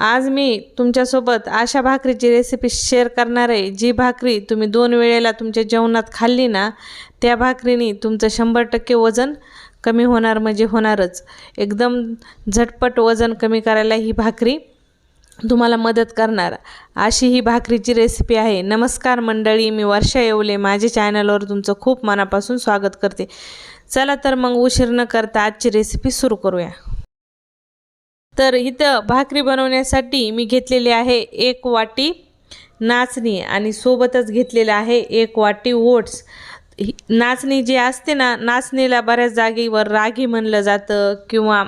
आज मी तुमच्यासोबत अशा भाकरीची रेसिपी शेअर करणार आहे. जी भाकरी तुम्ही दोन वेळेला तुमच्या जेवणात खाल्ली ना त्या भाकरीने तुमचं शंभर टक्के वजन कमी होणार म्हणजे होणारच. एकदम झटपट वजन कमी करायला ही भाकरी तुम्हाला मदत करणार. अशी ही भाकरीची रेसिपी आहे. नमस्कार मंडळी मी वर्षा येवले. माझ्या चॅनलवर तुमचं खूप मनापासून स्वागत करते. चला तर मग उशीर न करता आजची रेसिपी सुरू करूया. तर इथं भाकरी बनवण्यासाठी मी घेतलेली आहे एक वाटी नाचणी आणि सोबतच घेतलेलं आहे एक वाटी ओट्स. ही- नाचणी जी असते ना नाचणीला बऱ्याच जागेवर रागी म्हणलं जातं किंवा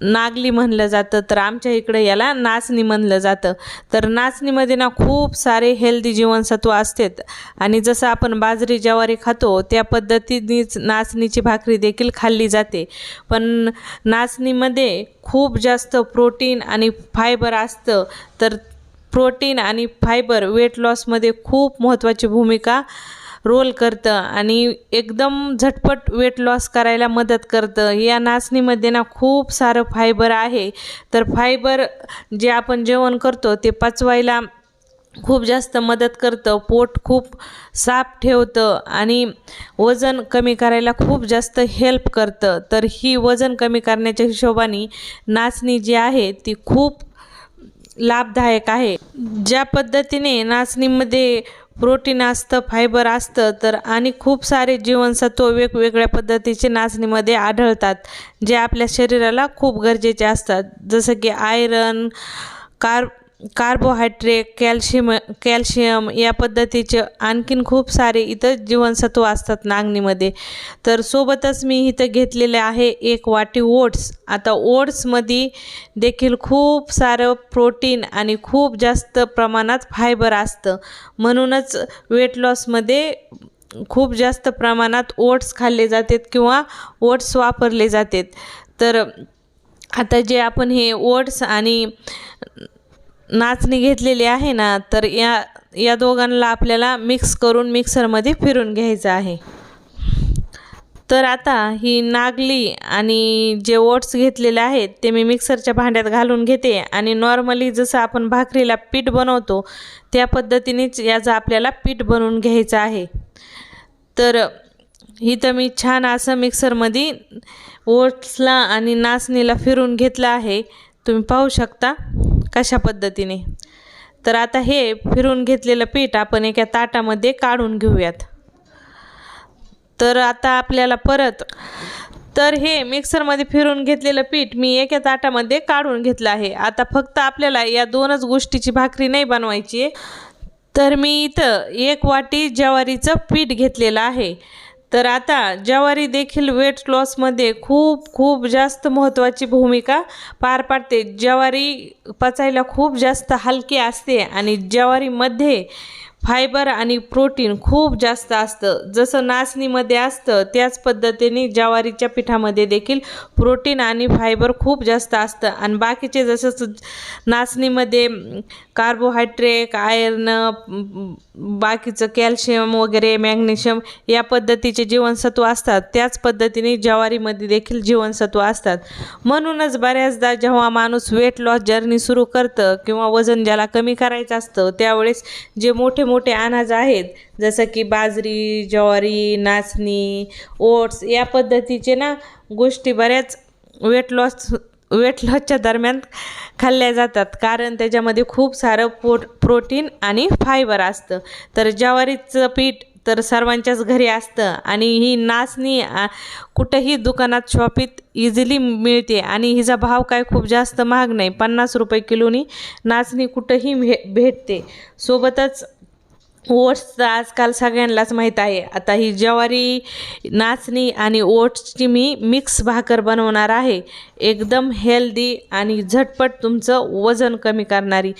नागली म्हणलं जातं तर आमच्या इकडे याला नाचणी म्हणलं जातं. तर नाचणीमध्ये ना खूप सारे हेल्दी जीवनसत्व असतात. आणि जसं आपण बाजरी ज्वारी खातो त्या पद्धतीनेच नाचणीची भाकरी देखील खाल्ली जाते. पण नाचणीमध्ये खूप जास्त प्रोटीन आणि फायबर असतं. तर प्रोटीन आणि फायबर वेट लॉसमध्ये खूप महत्त्वाची भूमिका रोल करतं आणि एकदम झटपट वेट लॉस करायला मदत करतं. या नाचणीमध्ये ना खूप सारं फायबर आहे. तर फायबर जे आपण जेवण करतो ते पचवायला खूप जास्त मदत करतं. पोट खूप साफ ठेवतं आणि वजन कमी करायला खूप जास्त हेल्प करतं. तर ही वजन कमी करण्याच्या हिशोबाने नाचणी जी आहे ती खूप लाभदायक आहे. ज्या पद्धतीने नाचणीमध्ये प्रोटीन असतं फायबर असतं तर आणि खूप सारे जीवनसत्व वेगवेगळ्या पद्धतीचे नाचणीमध्ये आढळतात जे आपल्या शरीराला खूप गरजेचे असतात. जसं की आयरन कार कार्बोहायड्रेट कॅल्शियम कॅल्शियम या पद्धतीचे आणखीन खूप सारे इथं जीवनसत्व असतात नागणीमध्ये. तर सोबतच मी इथं घेतलेले आहे एक वाटी ओट्स. आता ओट्समध्ये देखील खूप सारं प्रोटीन आणि खूप जास्त प्रमाणात फायबर असतं. म्हणूनच वेट लॉसमध्ये खूप जास्त प्रमाणात ओट्स खाल्ले जातात किंवा ओट्स वापरले जातात. तर आता जे आपण हे ओट्स आणि नाचणी घेतलेली आहे ना तर या या दोघांना आपल्याला मिक्स करून मिक्सरमध्ये फिरून घ्यायचं आहे. तर आता ही नागली आणि जे ओट्स घेतलेले आहेत ते मी मिक्सरच्या भांड्यात घालून घेते. आणि नॉर्मली जसं आपण भाकरीला पीठ बनवतो त्या पद्धतीनेच याचं आपल्याला पीठ बनवून घ्यायचं आहे. तर इथं मी छान असं मिक्सरमध्ये ओट्सला आणि नाचणीला फिरून घेतलं आहे. तुम्ही पाहू शकता. कशा पद्धतीने? तर आता हे फिरून घेतलेलं पीठ आपण एका ताटामध्ये काढून घेऊयात. तर आता आपल्याला परत तर हे मिक्सरमध्ये फिरून घेतलेलं पीठ मी एका ताटामध्ये काढून घेतलं आहे. आता फक्त आपल्याला या दोनच गोष्टीची भाकरी नाही बनवायची आहे. तर मी इथं एक वाटी ज्वारीचं पीठ घेतलेलं आहे. तर आता ज्वारी देखील वेट लॉसमध्ये खूप खूप जास्त महत्त्वाची भूमिका पार पाडते ज्वारी पचायला खूप जास्त हलकी असते आणि ज्वारीमध्ये फायबर आणि प्रोटीन खूप जास्त असतं. जसं नाचणीमध्ये असतं त्याच पद्धतीने ज्वारीच्या पिठामध्ये देखील प्रोटीन आणि फायबर खूप जास्त असतं. आणि बाकीचे जसं नाचणीमध्ये कार्बोहायड्रेट आयर्न बाकीचं कॅल्शियम वगैरे मॅग्नेशियम या पद्धतीचे जीवनसत्व असतात. त्याच पद्धतीने ज्वारीमध्ये देखील जीवनसत्व असतात. म्हणूनच बऱ्याचदा जेव्हा माणूस वेट लॉस जर्नी सुरू करतं किंवा वजन ज्याला कमी करायचं असतं त्यावेळेस जे मोठे मोठे मोठे अनाज आहेत. जसं की बाजरी ज्वारी नाचणी ओट्स या पद्धतीचे ना गोष्टी बऱ्याच वेट लॉस वेट लॉसच्या दरम्यान खाल्ल्या जातात. कारण त्याच्यामध्ये खूप सारं पोट प्रोटीन आणि फायबर असतं. तर ज्वारीचं पीठ तर सर्वांच्याच घरी असतं आणि ही नाचणी कुठंही दुकानात शॉपीत इझिली मिळते आणि हिचा भाव काय खूप जास्त महाग नाही. पन्नास रुपये किलोनी नाचणी कुठंही भे भेटते. सोबतच ओट्स तर आजकाल सगळ्यांनाच माहीत आहे. आता ही ज्वारी नाचणी आणि ओट्सची मी मिक्स भाकर बनवणार आहे. एकदम हेल्दी आणि झटपट तुमचं वजन कमी करणारी.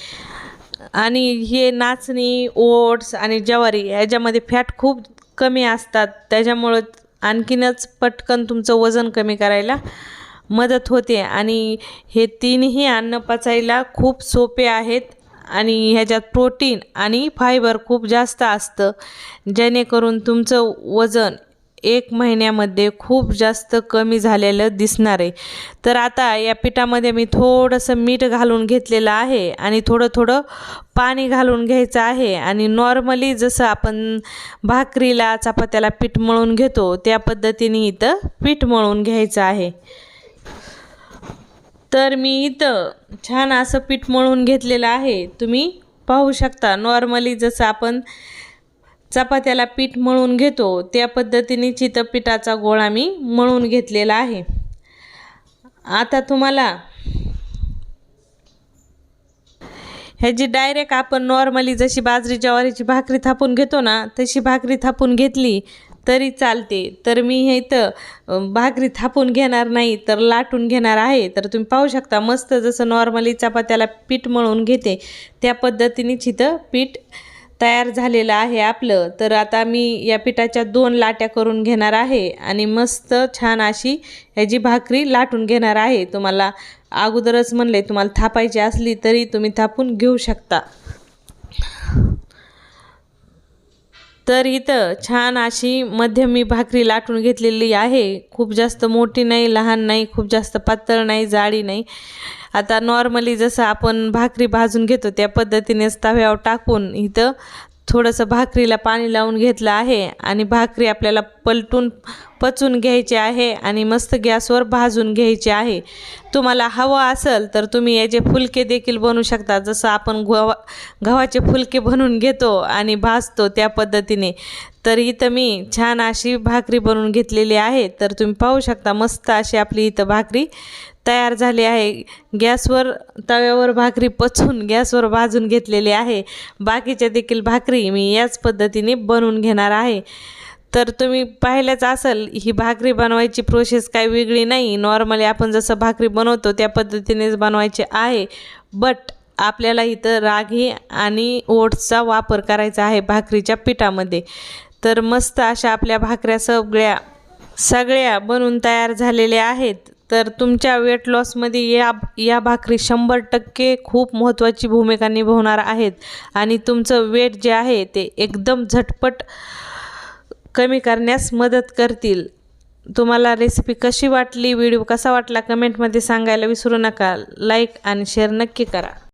आणि हे नाचणी ओट्स आणि ज्वारी याच्यामध्ये फॅट खूप कमी असतात. त्याच्यामुळं आणखीनच पटकन तुमचं वजन कमी करायला मदत होते. आणि हे तीनही अन्न पचायला खूप सोपे आहेत. आणि ह्याच्यात प्रोटीन आणि फायबर खूप जास्त असतं. जेणेकरून तुमचं वजन एक महिन्यामध्ये खूप जास्त कमी झालेलं दिसणार आहे. तर आता या पिठामध्ये मी थोडंसं मीठ घालून घेतलेलं आहे आणि थोडं थोडं पाणी घालून घ्यायचं आहे. आणि नॉर्मली जसं आपण भाकरीला चपात्याला पीठ मळून घेतो त्या पद्धतीने इथं पीठ मळून घ्यायचं आहे. तर मी इथं छान असं पीठ मळून घेतलेलं आहे. तुम्ही पाहू शकता नॉर्मली जसं आपण चपात्याला पीठ मळून घेतो त्या पद्धतीने चितपिठाचा गोळा मी मळून घेतलेला आहे. आता तुम्हाला ह्याची डायरेक्ट आपण नॉर्मली जशी बाजरी ज्वारीची भाकरी थापून घेतो ना तशी भाकरी थापून घेतली तरी चालते. तर मी हे इथं भाकरी थापून घेणार नाही तर लाटून घेणार आहे. तर तुम्ही पाहू शकता मस्त जसं नॉर्मली चपात्याला पीठ मळून घेते त्या पद्धतीनेच इथं पीठ तयार झालेलं आहे आपलं. तर आता मी या पिठाच्या दोन लाट्या करून घेणार आहे आणि मस्त छान अशी ह्याची भाकरी लाटून घेणार आहे. तुम्हाला अगोदरच म्हणले तुम्हाला थापायची असली तरी तुम्ही थापून घेऊ शकता. तर इथं छान अशी मध्यमी भाकरी लाटून घेतलेली आहे. खूप जास्त मोठी नाही लहान नाही खूप जास्त पातळ नाही जाळी नाही. आता नॉर्मली जसं आपण भाकरी भाजून घेतो त्या पद्धतीनेच तव्यावर टाकून इथं थोडंसं भाकरीला पाणी लावून घेतलं आहे आणि भाकरी आपल्याला पलटून पचून घ्यायची आहे आणि मस्त गॅसवर भाजून घ्यायची आहे. तुम्हाला हवं असेल तर तुम्ही याचे फुलके देखील बनवू शकता. जसं आपण गव्हा गव्हाचे फुलके बनवून घेतो आणि भाजतो त्या पद्धतीने. तर इथं मी छान अशी भाकरी बनवून घेतलेली आहे. तर तुम्ही पाहू शकता मस्त अशी आपली इथं भाकरी तयार झाली आहे. गॅसवर तव्यावर भाकरी पचून गॅसवर भाजून घेतलेली आहे. बाकीच्या देखील भाकरी मी याच पद्धतीने बनवून घेणार आहे. तर तुम्ही पाहिलंच असेल ही भाकरी बनवायची प्रोसेस काही वेगळी नाही. नॉर्मली आपण जसं भाकरी बनवतो त्या पद्धतीनेच बनवायची आहे. बट आपल्याला इथं रागी आणि ओट्सचा वापर करायचा आहे भाकरीच्या पिठामध्ये. तर मस्त अशा आपल्या भाकऱ्या सगळ्या सगळ्या बनून तयार झालेल्या आहेत. तर तुमच्या वेट लॉसमध्ये या या भाकरी शंभर टक्के खूप महत्त्वाची भूमिका निभावणार आहेत. आणि तुमचं वेट जे आहे ते एकदम झटपट कमी करण्यास मदत करतील. तुम्हाला रेसिपी कशी वाटली व्हिडिओ कसा वाटला कमेंटमध्ये सांगायला विसरू नका. लाईक आणि शेअर नक्की करा.